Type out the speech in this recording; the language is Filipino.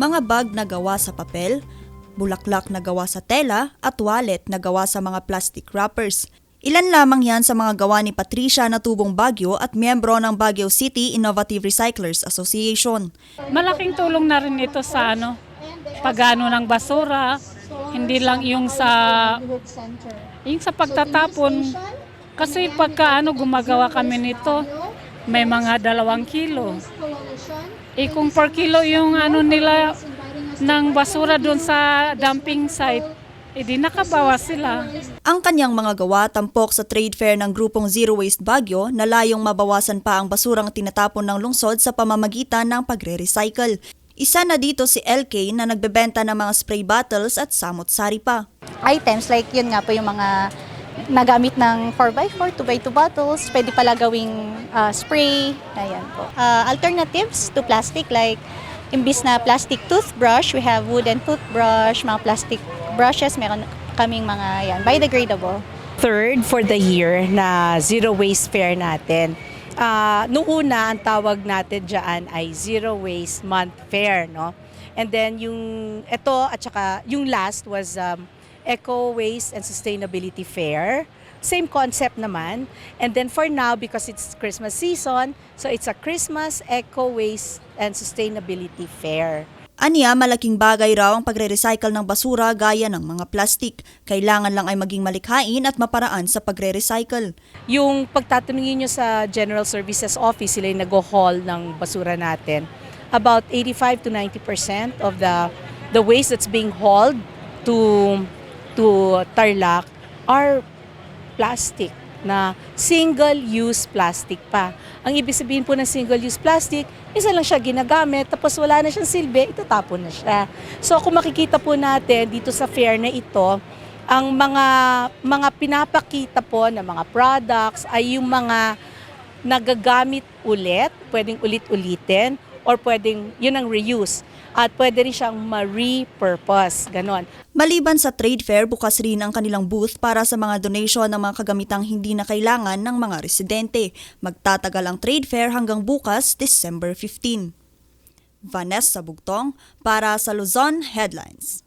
mga bag na gawa sa papel, bulaklak na gawa sa tela at wallet na gawa sa mga plastic wrappers. Ilan lamang yan sa mga gawa ni Patricia na tubong Baguio at miyembro ng Baguio City Innovative Recyclers Association. Malaking tulong na rin ito sa ano, pagano ng basura, hindi lang yung sa yung sa pagtatapon. Kasi pagka ano gumagawa kami nito, may mga dalawang kilo. Kung per kilo yung ano nila ng basura doon sa dumping site, eh di nakabawas sila. Ang kanyang mga gawa tampok sa trade fair ng grupong Zero Waste Baguio na layong mabawasan pa ang basurang tinatapon ng lungsod sa pamamagitan ng pagre-recycle. Isa na dito si LK na nagbebenta ng mga spray bottles at samot-sari pa. items like yun nga po yung mga nagamit ng 4x4, 2x2 bottles, pwede pala gawing ah, spray, ayan po. Ah, alternatives to plastic like imbis na plastic toothbrush, we have wooden toothbrush, mga plastic brushes, meron kaming mga yan, biodegradable. third for the year na zero waste fair natin. Ah, noong una, ang tawag natin dyan ay Zero Waste Month Fair, no? And then yung ito at saka yung last was um, Eco Waste and Sustainability Fair. Same concept naman. And then for now, because it's Christmas season, so it's a Christmas Eco Waste and Sustainability Fair. Aniya, malaking bagay raw ang pagre-recycle ng basura gaya ng mga plastik. Kailangan lang ay maging malikhain at maparaan sa pagre-recycle. Yung pagtatanungin nyo sa General Services Office, sila yung nag-haul ng basura natin. About 85 to 90% of the the waste that's being hauled to to Tarlac are plastic na single-use plastic pa. Ang ibig sabihin po ng single-use plastic, isa lang siya ginagamit, tapos wala na siyang silbi, itatapon na siya. So kung makikita po natin dito sa fair na ito, ang mga mga pinapakita po ng mga products ay yung mga nagagamit ulit, pwedeng ulit-ulitin, or pwedeng yun ang reuse. At pwede rin siyang ma-repurpose, ganon. Maliban sa trade fair, bukas rin ang kanilang booth para sa mga donation ng mga kagamitang hindi na kailangan ng mga residente. Magtatagal ang trade fair hanggang bukas, December 15. Vanessa Bugtong para sa Luzon Headlines.